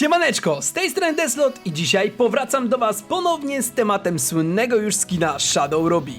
Siemaneczko, z tej strony Deslot i dzisiaj powracam do was ponownie z tematem słynnego już skina Shadow Ruby.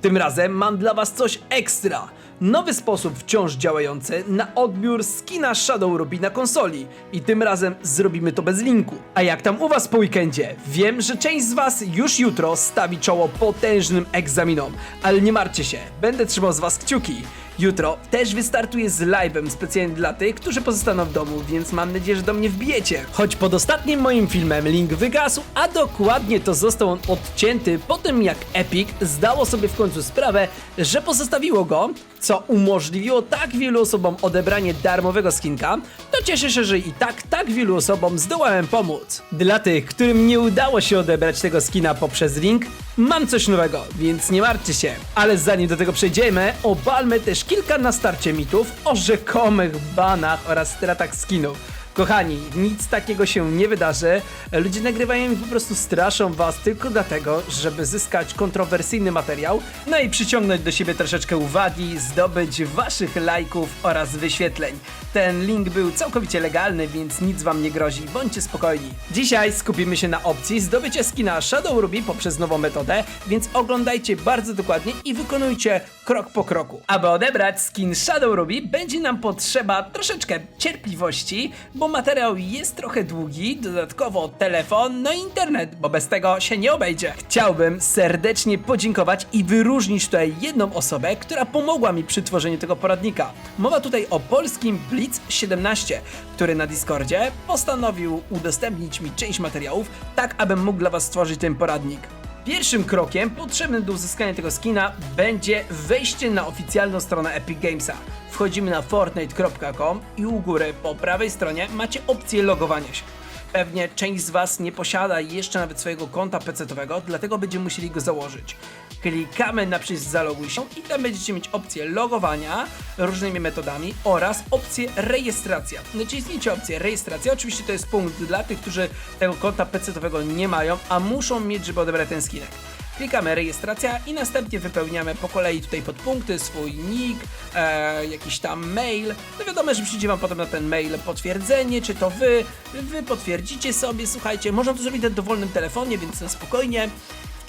Tym razem mam dla was coś ekstra. Nowy sposób wciąż działający na odbiór skina Shadow Ruby na konsoli i tym razem zrobimy to bez linku. A jak tam u was po weekendzie? Wiem, że część z was już jutro stawi czoło potężnym egzaminom, ale nie martwcie się, będę trzymał z was kciuki. Jutro też wystartuję z live'em specjalnie dla tych, którzy pozostaną w domu, więc mam nadzieję, że do mnie wbijecie. Choć pod ostatnim moim filmem link wygasł, a dokładnie to został on odcięty po tym jak Epic zdało sobie w końcu sprawę, że pozostawiło go, co umożliwiło tak wielu osobom odebranie darmowego skinka, to cieszę się, że i tak tak wielu osobom zdołałem pomóc. Dla tych, którym nie udało się odebrać tego skina poprzez link, mam coś nowego, więc nie martwcie się. Ale zanim do tego przejdziemy, obalmy też kilka na starcie mitów o rzekomych banach oraz stratach skinów. Kochani, nic takiego się nie wydarzy. Ludzie nagrywają i po prostu straszą was tylko dlatego, żeby zyskać kontrowersyjny materiał, no i przyciągnąć do siebie troszeczkę uwagi, zdobyć waszych lajków oraz wyświetleń. Ten link był całkowicie legalny, więc nic wam nie grozi, bądźcie spokojni. Dzisiaj skupimy się na opcji zdobycia skina Shadow Ruby poprzez nową metodę, więc oglądajcie bardzo dokładnie i wykonujcie krok po kroku. Aby odebrać skin Shadow Ruby, będzie nam potrzeba troszeczkę cierpliwości, bo materiał jest trochę długi, dodatkowo telefon, no i internet, bo bez tego się nie obejdzie. Chciałbym serdecznie podziękować i wyróżnić tutaj jedną osobę, która pomogła mi przy tworzeniu tego poradnika. Mowa tutaj o polskim Blitz 17, który na Discordzie postanowił udostępnić mi część materiałów, tak abym mógł dla Was stworzyć ten poradnik. Pierwszym krokiem potrzebnym do uzyskania tego skina będzie wejście na oficjalną stronę Epic Gamesa. Wchodzimy na fortnite.com i u góry po prawej stronie macie opcję logowania się. Pewnie część z Was nie posiada jeszcze nawet swojego konta PC-owego, dlatego będziemy musieli go założyć. Klikamy na przycisk zaloguj się i tam będziecie mieć opcję logowania różnymi metodami oraz opcję rejestracja. Naciśnijcie opcję rejestracja, oczywiście to jest punkt dla tych, którzy tego konta PC-owego nie mają, a muszą mieć, żeby odebrać ten skinek. Klikamy rejestracja i następnie wypełniamy po kolei tutaj podpunkty, swój nick, e, jakiś tam mail. No wiadomo, że przyjdzie wam potem na ten mail potwierdzenie, czy to wy, wy potwierdzicie sobie, słuchajcie, można to zrobić na dowolnym telefonie, więc na spokojnie.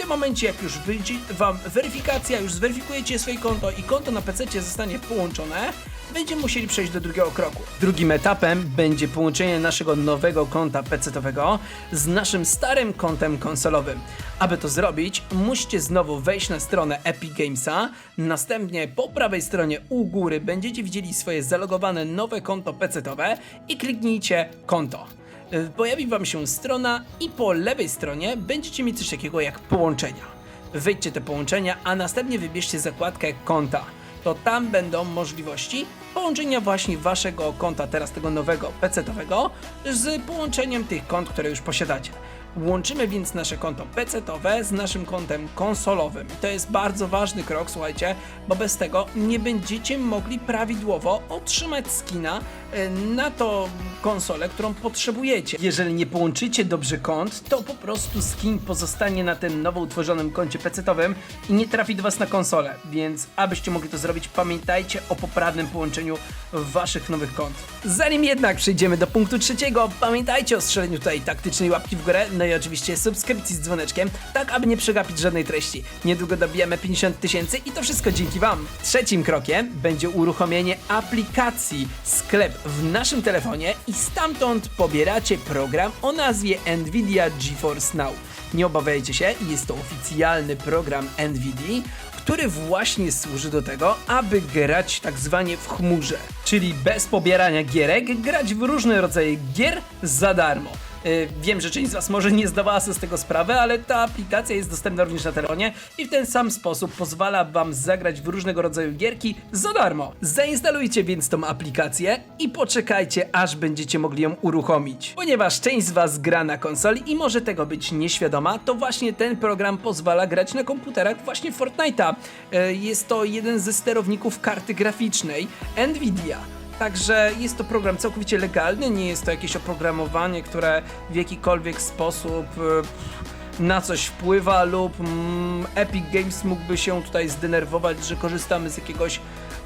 Momencie, jak już wyjdzie Wam weryfikacja, już zweryfikujecie swoje konto i konto na PC zostanie połączone, będziemy musieli przejść do drugiego kroku. Drugim etapem będzie połączenie naszego nowego konta PC-owego z naszym starym kontem konsolowym. Aby to zrobić, musicie znowu wejść na stronę Epic Gamesa, następnie po prawej stronie u góry będziecie widzieli swoje zalogowane nowe konto PC-owe i kliknijcie konto. Y, pojawi Wam się strona i po lewej stronie będziecie mieć coś takiego jak połączenia. Wejdźcie te połączenia, a następnie wybierzcie zakładkę konta. To tam będą możliwości połączenia właśnie Waszego konta, teraz tego nowego PC-owego, z połączeniem tych kont, które już posiadacie. Łączymy więc nasze konto PC-owe z naszym kontem konsolowym. To jest bardzo ważny krok, słuchajcie, bo bez tego nie będziecie mogli prawidłowo otrzymać skina e, na to konsolę, którą potrzebujecie. Jeżeli nie połączycie dobrze kont, to po prostu skin pozostanie na tym nowo utworzonym koncie PC-owym i nie trafi do Was na konsolę. Więc abyście mogli to zrobić, pamiętajcie o poprawnym połączeniu Waszych nowych kont. Zanim jednak przejdziemy do punktu trzeciego, pamiętajcie o strzeleniu tutaj taktycznej łapki w górę, no i oczywiście subskrypcji z dzwoneczkiem, tak aby nie przegapić żadnej treści. Niedługo dobijemy 50 tysięcy i to wszystko dzięki Wam. Trzecim krokiem będzie uruchomienie aplikacji sklep w naszym telefonie i stamtąd pobieracie program o nazwie Nvidia GeForce Now. Nie obawiajcie się, jest to oficjalny program Nvidia, który właśnie służy do tego, aby grać tak zwanie w chmurze, czyli bez pobierania gierek, grać w różne rodzaje gier za darmo. Yy, Wiem, że część z Was może nie zdawała sobie z tego sprawy, ale ta aplikacja jest dostępna również na telefonie i w ten sam sposób pozwala Wam zagrać w różnego rodzaju gierki za darmo. Zainstalujcie więc tą aplikację i poczekajcie, aż będziecie mogli ją uruchomić. Ponieważ część z Was gra na konsoli i może tego być nieświadoma, to właśnie ten program pozwala grać na komputerach właśnie Fortnite'a. Yy, Jest to jeden ze sterowników karty graficznej Nvidia. Także jest to program całkowicie legalny, nie jest to jakieś oprogramowanie, które w jakikolwiek sposób e, na coś wpływa lub mm, Epic Games mógłby się tutaj zdenerwować, że korzystamy z jakiegoś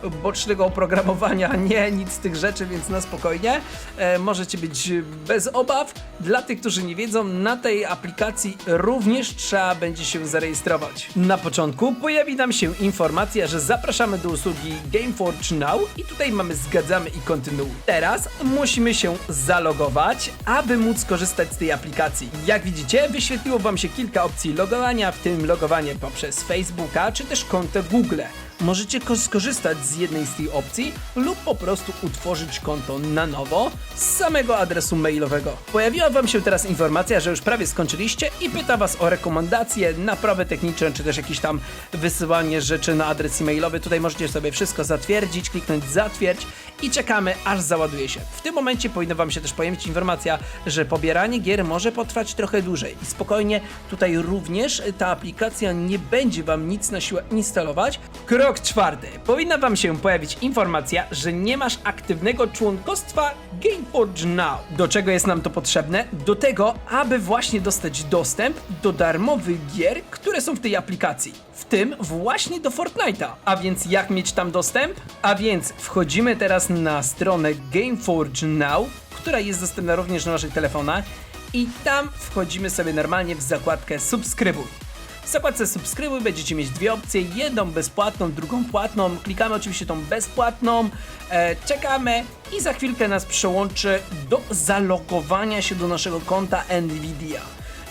bocznego oprogramowania, nie, nic z tych rzeczy, więc na spokojnie. E, możecie być bez obaw. Dla tych, którzy nie wiedzą, na tej aplikacji również trzeba będzie się zarejestrować. Na początku pojawi nam się informacja, że zapraszamy do usługi Gameforge Now i tutaj mamy zgadzamy i kontynuuj. Teraz musimy się zalogować, aby móc korzystać z tej aplikacji. Jak widzicie, wyświetliło wam się kilka opcji logowania, w tym logowanie poprzez Facebooka czy też konto Google. Możecie ko- skorzystać z jednej z tych opcji lub po prostu utworzyć konto na nowo z samego adresu mailowego. Pojawiła Wam się teraz informacja, że już prawie skończyliście i pyta Was o rekomendacje, naprawy techniczne, czy też jakieś tam wysyłanie rzeczy na adres e-mailowy. Tutaj możecie sobie wszystko zatwierdzić, kliknąć zatwierdź i czekamy aż załaduje się. W tym momencie powinna Wam się też pojawić informacja, że pobieranie gier może potrwać trochę dłużej. I spokojnie, tutaj również ta aplikacja nie będzie Wam nic na siłę instalować. Krok czwarty. Powinna Wam się pojawić informacja, że nie masz aktywnego członkostwa Gameforge Now. Do czego jest nam to potrzebne? Do tego, aby właśnie dostać dostęp do darmowych gier, które są w tej aplikacji. W tym właśnie do Fortnite'a. A więc jak mieć tam dostęp? A więc wchodzimy teraz na stronę Gameforge Now, która jest dostępna również na naszych telefonach i tam wchodzimy sobie normalnie w zakładkę subskrybuj. W zakładce subskrybuj będziecie mieć dwie opcje, jedną bezpłatną, drugą płatną. Klikamy oczywiście tą bezpłatną, e, czekamy i za chwilkę nas przełączy do zalogowania się do naszego konta Nvidia.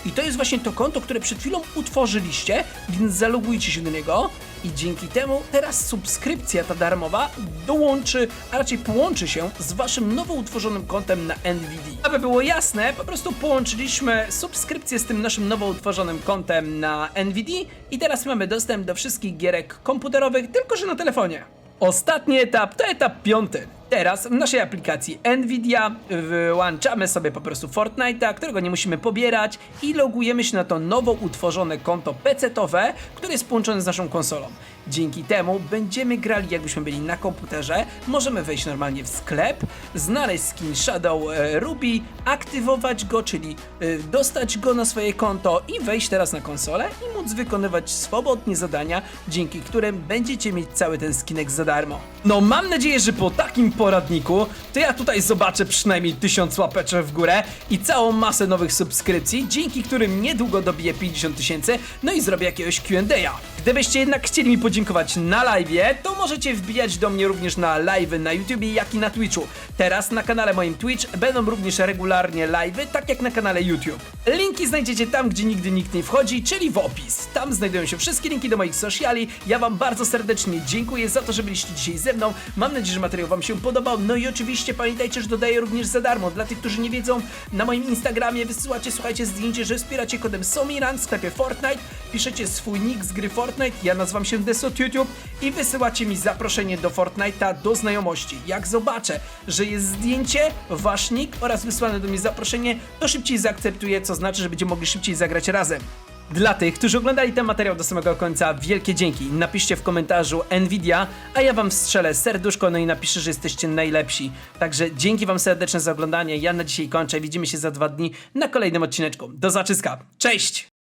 I to jest właśnie to konto, które przed chwilą utworzyliście, więc zalogujcie się do niego i dzięki temu teraz subskrypcja ta darmowa dołączy, a raczej połączy się z waszym nowo utworzonym kontem na NVD. Aby było jasne, po prostu połączyliśmy subskrypcję z tym naszym nowo utworzonym kontem na NVD i teraz mamy dostęp do wszystkich gierek komputerowych, tylko że na telefonie. Ostatni etap to etap piąty. Teraz w naszej aplikacji Nvidia wyłączamy sobie po prostu Fortnite'a, którego nie musimy pobierać i logujemy się na to nowo utworzone konto PC-towe, które jest połączone z naszą konsolą. Dzięki temu będziemy grali jakbyśmy byli na komputerze, możemy wejść normalnie w sklep, znaleźć skin Shadow e, Ruby, aktywować go, czyli e, dostać go na swoje konto i wejść teraz na konsolę i móc wykonywać swobodnie zadania, dzięki którym będziecie mieć cały ten skinek za darmo. No mam nadzieję, że po takim poradniku to ja tutaj zobaczę przynajmniej 1000 łapeczek w górę i całą masę nowych subskrypcji, dzięki którym niedługo dobiję 50 tysięcy, no i zrobię jakiegoś Q&A. Gdybyście jednak chcieli mi podziękować na live'ie, to możecie wbijać do mnie również na live'y na YouTubie, jak i na Twitchu. Teraz na kanale moim Twitch będą również regularnie live'y, tak jak na kanale YouTube. Linki znajdziecie tam, gdzie nigdy nikt nie wchodzi, czyli w opis. Tam znajdują się wszystkie linki do moich sociali. Ja wam bardzo serdecznie dziękuję za to, że byliście dzisiaj ze mną. Mam nadzieję, że materiał wam się podobał. No i oczywiście pamiętajcie, że dodaję również za darmo. Dla tych, którzy nie wiedzą, na moim Instagramie wysyłacie, słuchajcie, zdjęcie, że wspieracie kodem Somiran w sklepie Fortnite. Piszecie swój nick z gry Fortnite, ja nazywam się Desot YouTube i wysyłacie mi zaproszenie do Fortnite'a do znajomości. Jak zobaczę, że jest zdjęcie, wasz nick oraz wysłane do mnie zaproszenie, to szybciej zaakceptuję, co znaczy, że będziemy mogli szybciej zagrać razem. Dla tych, którzy oglądali ten materiał do samego końca, wielkie dzięki. Napiszcie w komentarzu Nvidia, a ja wam strzelę serduszko, no i napiszę, że jesteście najlepsi. Także dzięki wam serdeczne za oglądanie. Ja na dzisiaj kończę. Widzimy się za dwa dni na kolejnym odcineczku. Do zaczyska. Cześć!